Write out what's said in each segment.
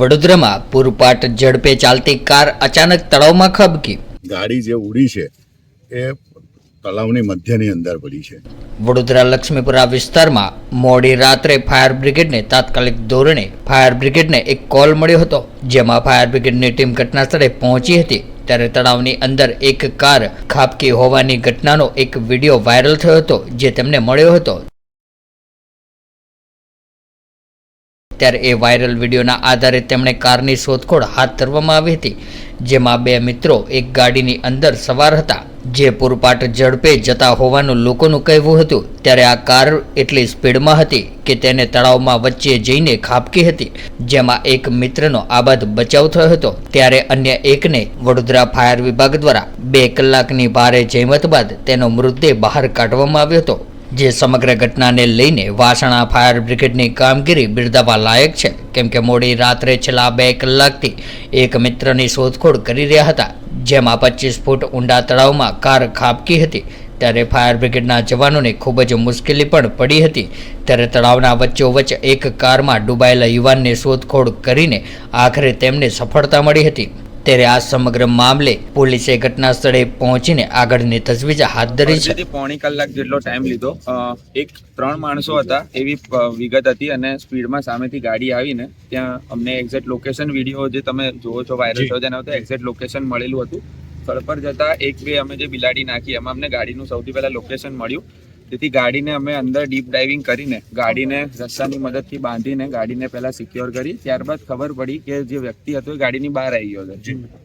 વડોદરામાં પૂરપાટ ઝડપે ચાલતી કાર અચાનક તળાવમાં ખબકી ગાડી જે ઉડી છે એ તળાવની મધ્યની અંદર પડી છે. વડોદરા લક્ષ્મીપુરા વિસ્તારમાં મોડી રાત્રે ફાયર બ્રિગેડને તાત્કાલિક ધોરણે ફાયર બ્રિગેડને એક કોલ મળ્યો હતો જેમાં ફાયર બ્રિગેડની ટીમ ઘટના સ્થળે પહોંચી હતી. ત્યારે તળાવની અંદર એક કાર ખાબકી હોવાની ઘટનાનો એક વીડિયો વાયરલ થયો હતો જે તેમને મળ્યો હતો. ત્યારે એ વાયરલ વિડીયોના આધારે તેમણે કારની શોધખોળ હાથ ધરવામાં આવી હતી, જેમાં બે મિત્રો એક ગાડીની અંદર સવાર હતા. જે પૂરપાટ ઝડપે જતા હોવાનું લોકોનું કહેવું હતું. ત્યારે આ કાર એટલી સ્પીડમાં હતી કે તેને તળાવમાં વચ્ચે જઈને ખાબકી હતી, જેમાં એક મિત્રનો આબાદ બચાવ થયો હતો. ત્યારે અન્ય એકને વડોદરા ફાયર વિભાગ દ્વારા બે કલાકની ભારે જહેમત બાદ તેનો મૃતદેહ બહાર કાઢવામાં આવ્યો હતો. જે સમગ્ર ઘટનાને લઈને વાસણા ફાયર બ્રિગેડની કામગીરી બિરદાવવા લાયક છે. કેમ કે મોડી રાત્રે છેલ્લા બે કલાકથી એક મિત્રની શોધખોળ કરી રહ્યા હતા, જેમાં પચીસ ફૂટ ઊંડા તળાવમાં કાર ખાબકી હતી. ત્યારે ફાયર બ્રિગેડના જવાનોને ખૂબ જ મુશ્કેલી પણ પડી હતી. ત્યારે તળાવના વચ્ચોવચ્ચ એક કારમાં ડૂબાયેલા યુવાનને શોધખોળ કરીને આખરે તેમને સફળતા મળી હતી. ત્યારે આ સમગ્ર મામલે પોલીસે ઘટના સ્થળે પહોંચીને આગળની તજવીજ હાથ ધરી છે. પોણી કલાક જેટલો ટાઈમ લીધો. એક ત્રણ માણસો હતા એવી વિગત હતી અને સ્પીડમાં સામેથી ગાડી આવીને ત્યાં અમને એક્ઝેક્ટ લોકેશન વીડિયો જે તમે જોવો છો વાયરલ થયો તેના તો એક્ઝેક્ટ લોકેશન મળેલું હતું. સ્થળ પર જતા એક બે અમે જે બિલાડી નાખી એમાં અમને ગાડીનું સૌથી પહેલા લોકેશન મળ્યું. તેથી ગાડીને અમે અંદર ડીપ ડાઇવિંગ કરીને ગાડીને રસ્તાની મદદથી બાંધીને ગાડીને પહેલા સિક્યોર કરી ત્યારબાદ ખબર પડી કે જે વ્યક્તિ હતો એ ગાડીની બહાર આવી ગયો હતો.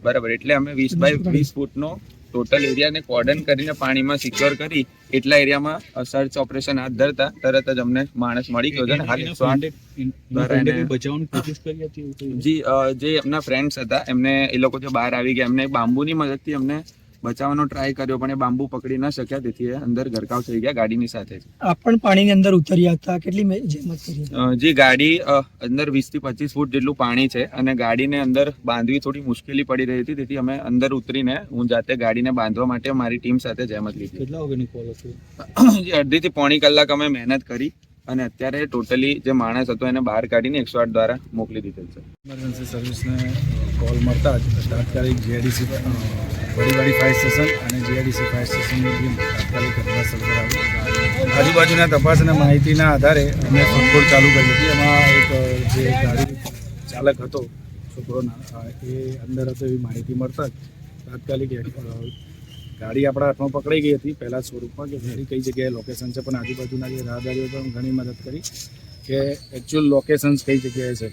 બરાબર એટલે અમે વીસ બાય વીસ ફૂટનો ટોટલ એરિયાને કોર્ડન કરીને પાણીમાં સિક્યોર કરી એટલા એરિયામાં સર્ચ ઓપરેશન હાથ ધરતા તરત જ અમને માણસ મળી ગયો છે ને હાલ એકસો આઠ? જી જે એમના ફ્રેન્ડ્સ હતા એમને એ લોકો જે બહાર આવી ગયા એમને બાંબુની મદદથી અમને બચાવવાનો ટ્રાય કર્યો પણ એ બાંબુ પકડી ન શક્યા તેથી એ અંદર ગરકાવ થઈ ગયા ગાડીની સાથે. આપ પણ પાણીની અંદર ઉતર્યા હતા? કેટલી મે- કરી જે ગાડી અંદર વીસથી પચીસ ફૂટ જેટલું પાણી છે અને ગાડીને અંદર બાંધવી થોડી મુશ્કેલી પડી રહી હતી તેથી અમે અંદર ઉતરીને હું જાતે ગાડીને બાંધવા માટે મારી ટીમ સાથે જહેમત લીધી. કેટલા વાગ્યાની કોલ હતી? અડધીથી પોણી કલાક અમે મહેનત કરી અને અત્યારે ટોટલી જે માણસ હતો એને બહાર કાઢીને એકસો આઠ દ્વારા મોકલી દીધેલ છે. ઇમરજન્સી સર્વિસને કોલ મળતા જ તાત્કાલિક જીઆઈડીસી વડીવાડી ફાયર સ્ટેશન અને જીઆઈડીસી ફાયર સ્ટેશનની ટીમ તાત્કાલિક તપાસ આજુબાજુના તપાસ માહિતીના આધારે અમે શોધખોળ ચાલુ કરી હતી. એમાં એક જે ગાડી ચાલક હતો છોકરોના એ અંદર હતો એવી માહિતી મળતા જ તાત્કાલિક ગાડી આપણા હાથમાં પકડાઈ ગઈ હતી. પહેલાં સ્વરૂપમાં કે ગાડી કઈ જગ્યાએ લોકેશન છે, પણ આજુબાજુના જે રાહદારીઓ પણ ઘણી મદદ કરી કે એકચ્યુઅલ લોકેશન્સ કઈ જગ્યાએ છે.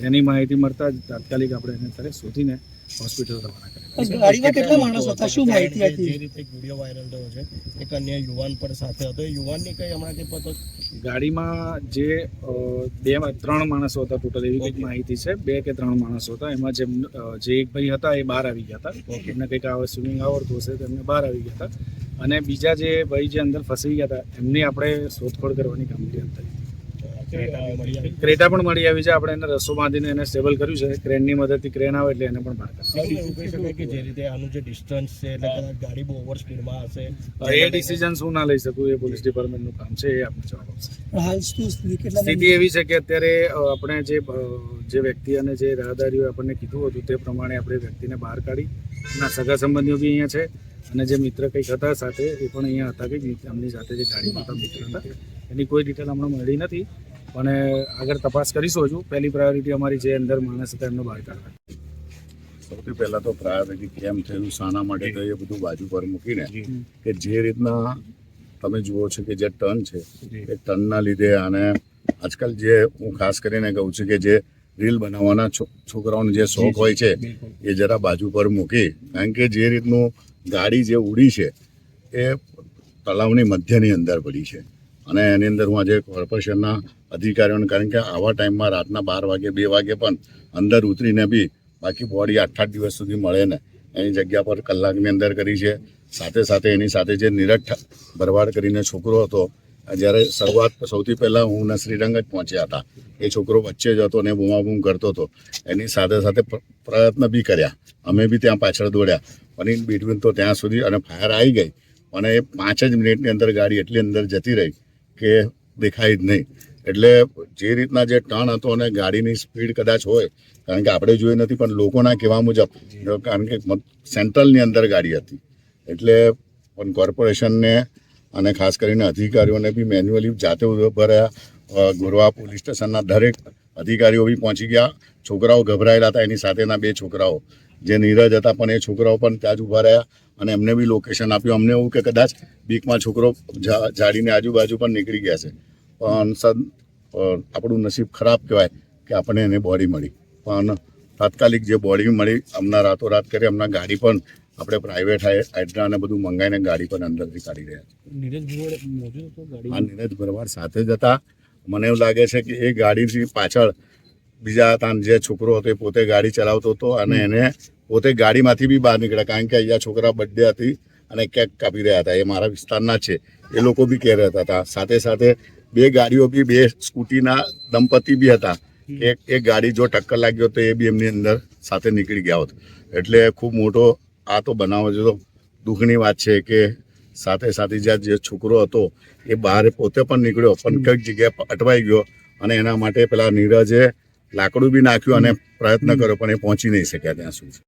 તેની માહિતી મળતા જ તાત્કાલિક આપણે એને ત્યારે શોધીને હોસ્પિટલ રવાના કર્યા ગાડીમાં કેટલા માણસો હતા? શું માહિતી જે રીતે વીડિયો વાયરલ થયો છે એક અન્ય યુવાન પણ સાથે હતો. એ યુવાનની કઈ હમણાં જે પતો ગાડીમાં જે બે ત્રણ માણસો હતા ટોટલ એવી કંઈક માહિતી છે. બે કે ત્રણ માણસો હતા. એમાં જેમ જે એક ભાઈ હતા એ બહાર આવી ગયા હતા. એમને કંઈક આવે સ્વિમિંગ આવડતું હશે તો એમને બહાર આવી ગયા હતા. અને બીજા જે ભાઈ જે અંદર ફસી ગયા હતા એમની આપણે શોધખોળ કરવાની કામગીરી આવી ક્રેટા પણ મળી આવી. છે. આપણે એને રસ્સો બાંધીને એને સ્ટેબલ કર્યું છે. ક્રેનની મદદથી ક્રેન આવે એટલે એને પણ બહાર કાઢીએ એવું કહી શકાય કે જે રીતે આનું જે ડિસ્ટન્સ છે એટલે કદાચ ગાડી બહુ ઓવર સ્પીડમાં હશે. એ ડિસિઝન શું ના લઈ શકું. એ પોલીસ ડિપાર્ટમેન્ટનું કામ છે. એ આપણે જવાબ આપશે. હાલ સ્થિતિ એવી છે કે અત્યારે આપણે જે જે વ્યક્તિ અને જે રાહદારીઓ આપણને કીધું હતું તે પ્રમાણે આપણે વ્યક્તિને બહાર કાઢી એના સગા સંબંધીઓ બી અહીંયા છે અને જે મિત્ર કંઈક હતા સાથે એ પણ અહીંયા હતા કે એમની સાથે જે ગાડીમાં હતા મિત્ર હતા. એની કોઈ ડિટેલ હમણાં મળી નથી. પણ આગળ તપાસ કરીશું હજુ. પહેલી પ્રાયોરિટી અમારી જે અંદર માણસ હતા એમને બહાર કાઢવા સૌથી પહેલા તો પ્રાયોરિટી કેમ થયું શાના માટે થયું એ બધું બાજુ પર મૂકીને કે જે રીતના તમે જુઓ છો કે જે ટર્ન છે એ ટર્નના લીધે અને આજકાલ જે હું ખાસ કરીને કહું છું કે જે રીલ બનાવવાના છોકરાઓને જે શોખ હોય છે એ જરા બાજુ પર મૂકી. કારણ કે જે રીતનું ગાડી જે ઉડી છે એ તળાવની મધ્યની અંદર પડી છે. અને એની અંદર હું આજે કોર્પોરેશનના અધિકારીઓને, કારણ કે આવા ટાઈમમાં રાતના બાર વાગે, બે વાગે પણ અંદર ઉતરીને બી બાકી બોડી આઠ આઠ દિવસ સુધી મળે ને. એની જગ્યા પર કલાકની અંદર કરી છે. સાથે સાથે એની સાથે જે નિરઠ ભરવાડ કરીને છોકરો હતો, જ્યારે શરૂઆત સૌથી પહેલાં હું ને શ્રીરંગ જ પહોંચ્યા હતા. એ છોકરો વચ્ચે જ હતો ને બૂમાબૂમ કરતો હતો. એની સાથે સાથે પ્રયત્ન બી કર્યા. અમે બી ત્યાં પાછળ દોડ્યા. પણ બિટવીન તો ત્યાં સુધી અને ફાયર આવી ગઈ. પણ એ પાંચ જ મિનિટની અંદર ગાડી એટલી અંદર જતી રહી. કે દેખાય જ નહીં. એટલે જે રીતના જે ટર્ન હતો અને ગાડીની સ્પીડ કદાચ હોય, કારણ કે આપણે જોઈ નથી, પણ લોકોના કહેવા મુજબ, કારણ કે સેન્ટ્રલની અંદર ગાડી હતી. એટલે પણ કોર્પોરેશનને અને ખાસ કરીને અધિકારીઓને બી મેન્યુઅલી જાતે ભર્યા. ગોરવા પોલીસ સ્ટેશનના દરેક અધિકારીઓ બી પહોંચી ગયા. છોકરાઓ ગભરાયેલા હતા, એની સાથેના બે છોકરાઓ. જે નીરજ હતા પણ એ છોકરાઓ પણ ત્યાં જ ઊભા રહ્યા અને એમને બી લોકેશન આપ્યું. અમને એવું કે કદાચ બીકમાં છોકરો જાડીની આજુબાજુ પણ નીકળી ગયા છે. પણ સદ આપણું નસીબ ખરાબ કહેવાય કે આપણને એને બોડી મળી. પણ તાત્કાલિક જે બોડી મળી હમણાં રાતોરાત કરી હમણાં ગાડી પણ આપણે પ્રાઇવેટ હાઇડ્રા અને બધું મંગાવીને ગાડી પણ અંદરથી કાઢી રહ્યા છે. નીરજ ભરવાડ સાથે જ હતા. મને એવું લાગે છે કે એ ગાડીથી પાછળ બીજા હતા જે છોકરો હતો એ પોતે ગાડી ચલાવતો હતો અને એને પોતે ગાડીમાંથી બી બહાર નીકળ્યા. કારણ કે અહીંયા છોકરા બર્થડે હતી અને કેક કાપી રહ્યા હતા. એ મારા વિસ્તારના છે. એ લોકો બી કહી રહ્યા હતા. સાથે સાથે બે ગાડીઓ બી બે સ્કૂટીના દંપતી બી હતા. એક એક ગાડી જો ટક્કર લાગ્યો તો એ બી એમની અંદર સાથે નીકળી ગયા હોત. એટલે ખૂબ મોટો આ તો બનાવ જો દુઃખની વાત છે કે સાથે સાથે જ્યાં જે છોકરો હતો એ બહાર પોતે પણ નીકળ્યો પણ કંઈક જગ્યાએ અટવાઈ ગયો અને એના માટે પેલા નીરજે લાકડું બી નાખ્યું અને પ્રયત્ન કર્યો પણ એ પહોંચી નહીં શક્યા ત્યાં સુધી.